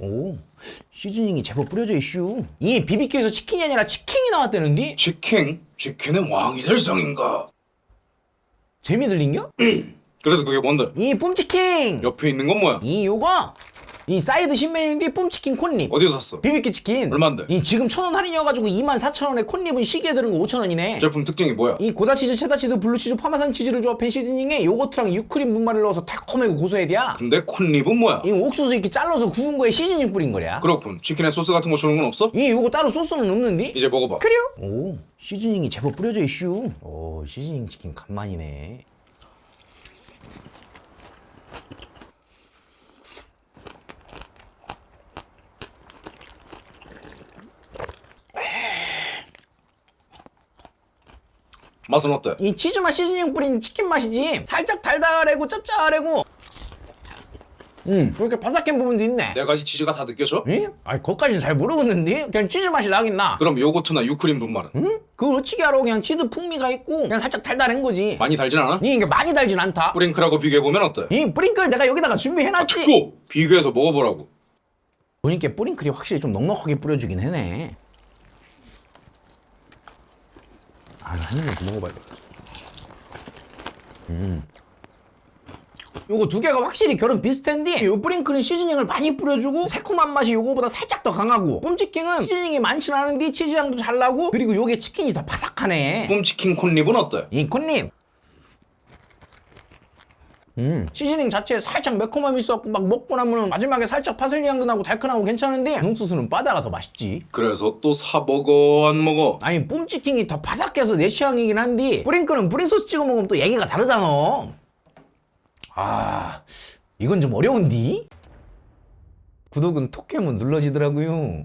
오 시즈닝이 제법 뿌려져 있슈 이 BBQ에서 치킨이 아니라 치킨이 나왔다는디? 치킨? 치킨의 왕이 될 상인가? 재미 들린겨? 그래서 그게 뭔데? 이 뿜치킨 옆에 있는 건 뭐야? 이 요거 이 사이드 신메뉴인데 뿜치킨 콘립 어디서 샀어? BBQ 치킨 얼만데? 이 지금 천 원 할인이어가지고 24,000원에 콘립은 시계에 들은 거 5,000원이네 제품 특징이 뭐야? 이 고다 치즈, 체다 치즈, 블루 치즈, 파마산 치즈를 조합한 시즈닝에 요거트랑 유크림 분말을 넣어서 달콤하고 고소해 돼야 근데 콘립은 뭐야? 이 옥수수 이렇게 잘라서 구운 거에 시즈닝 뿌린 거야 그렇군. 치킨에 소스 같은 거 주는 건 없어? 이 요거 따로 소스는 없는디? 이제 먹어봐. 그래요? 오 시즈닝이 제법 뿌려져 있슈 오 시즈닝 치킨 간만이네 맛은 어때? 이 치즈 맛 시즈닝 뿌린 치킨 맛이지 살짝 달달하고 짭짤하고 음 그렇게 바삭한 부분도 있네 네 가지 치즈가 다 느껴져? 에? 아니 그것까지는 잘 모르겠는데 그냥 치즈 맛이 나긴 나 그럼 요거트나 유크림 분말은? 응? 그걸 어찌게 알아 그냥 치즈 풍미가 있고 그냥 살짝 달달한 거지 많이 달진 않아? 이 이게 많이 달진 않다 뿌링클하고 비교해보면 어때? 이 뿌링클 내가 여기다가 준비해놨지 듣고 비교해서 먹어보라고. 보니까 뿌링클이 확실히 좀 넉넉하게 뿌려주긴 해네 아, 한 입만 더 먹어봐야겠다. 음. 요거 두 개가 확실히 결은 비슷한데 요 뿌링클은 시즈닝을 많이 뿌려주고 새콤한 맛이 요거보다 살짝 더 강하고 뿜치킨은 시즈닝이 많진 않은데 치즈향도 잘 나고 그리고 요게 치킨이 더 바삭하네 뿜치킨 콘립은 어때? 이 콘님 음. 시즈닝 자체에 살짝 매콤함이 있었고 막 먹고 나면 마지막에 살짝 파슬리 향도 나고 달큰하고 괜찮은데 농수수는 바다가 더 맛있지. 그래서 또 사 먹어 안 먹어? 아니 뿜치킨이 더 바삭해서 내 취향이긴 한데 뿌링클은 뿌링 소스 찍어 먹으면 또 얘기가 다르잖아. 아 이건 좀 어려운디? 구독은 톡하면 눌러지더라고요